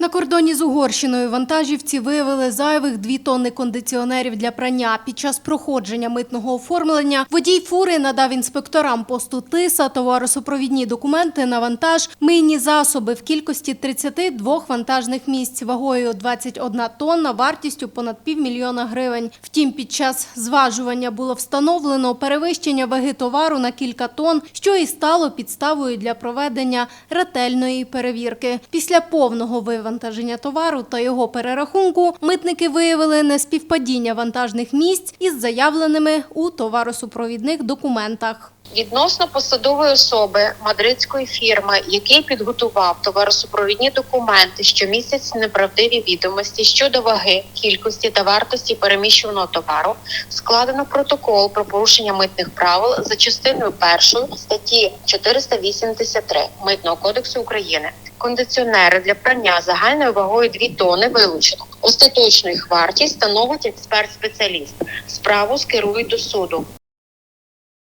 На кордоні з Угорщиною вантажівці виявили зайвих дві тонни кондиціонерів для прання. Під час проходження митного оформлення водій фури надав інспекторам посту ТИСа товаросупровідні документи на вантаж, мийні засоби в кількості 32 вантажних місць вагою 21 тонна, вартістю понад півмільйона гривень. Втім, під час зважування було встановлено перевищення ваги товару на кілька тонн, що і стало підставою для проведення ретельної перевірки. Після повного вивантаження товару та його перерахунку митники виявили неспівпадіння вантажних місць із заявленими у товаросупровідних документах. Відносно посадової особи мадридської фірми, який підготував товаросупровідні документи, що містять неправдиві відомості щодо ваги, кількості та вартості переміщуваного товару, складено протокол про порушення митних правил за частиною першої статті 483 Митного кодексу України. Кондиціонери для прання загальною вагою 2 тони вилучено. Остаточну їх вартість становить експерт-спеціаліст. Справу скерують до суду.